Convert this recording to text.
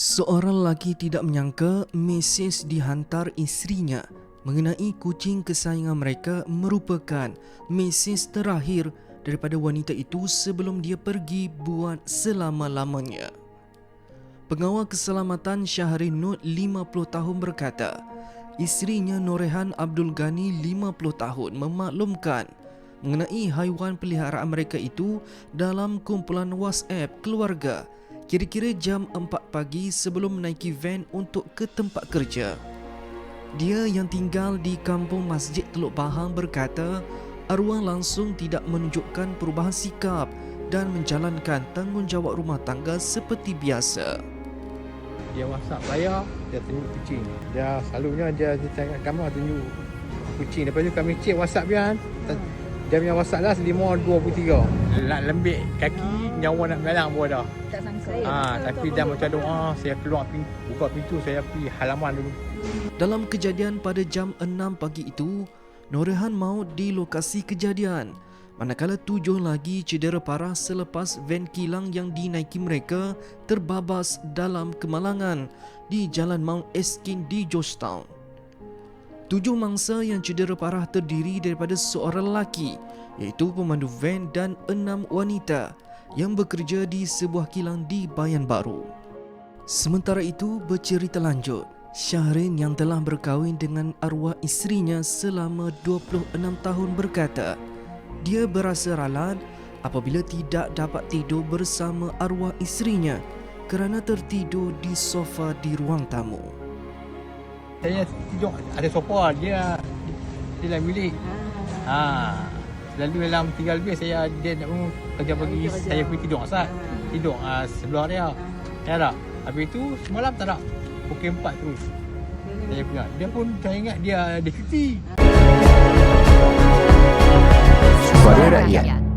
Seorang lelaki tidak menyangka mesej dihantar isterinya mengenai kucing kesayangan mereka merupakan mesej terakhir daripada wanita itu sebelum dia pergi buat selama-lamanya. Pengawal keselamatan Syahrin Nur 50 tahun berkata, isterinya Norehan Abdul Ghani 50 tahun memaklumkan mengenai haiwan peliharaan mereka itu dalam kumpulan WhatsApp keluarga kira-kira jam 4 pagi sebelum menaiki van untuk ke tempat kerja. Dia yang tinggal di kampung Masjid Teluk Bahang berkata, arwah langsung tidak menunjukkan perubahan sikap dan menjalankan tanggungjawab rumah tangga seperti biasa. Dia WhatsApp saya, dia tunjuk kucing. Dia selalunya dia, dia tengok kamar tunjuk kucing. Lepas tu kami cek WhatsApp dia kan. Dia punya WhatsApp lah 523. Nak lembik kaki, nyawa nak melang pun dah. Tak sangka Ha, tapi dah macam doa, saya keluar pintu, buka pintu, saya pergi halaman dulu. Dalam kejadian pada jam 6 pagi itu, Norehan maut di lokasi kejadian. Manakala tujuh lagi cedera parah selepas van kilang yang dinaiki mereka terbabas dalam kemalangan di Jalan Mount Eskin di Georgetown. Tujuh mangsa yang cedera parah terdiri daripada seorang lelaki iaitu pemandu van dan enam wanita yang bekerja di sebuah kilang di Bayan Baru. Sementara itu bercerita lanjut, Syahrin yang telah berkahwin dengan arwah isterinya selama 26 tahun berkata, dia berasa ralat apabila tidak dapat tidur bersama arwah isterinya kerana tertidur di sofa di ruang tamu. Saya tidur ada sofa, dia di dalam bilik. Ha, selalu dalam tiga lebih saya dia nak uh, kerja pagi saya pergi tidur asal. Tidur uh, sebelah dia. Ya tak? Habis itu semalam tak nak. Pukul 4 terus. Saya punya. Dia pun saya ingat dia ada cuti. Suara Rakyat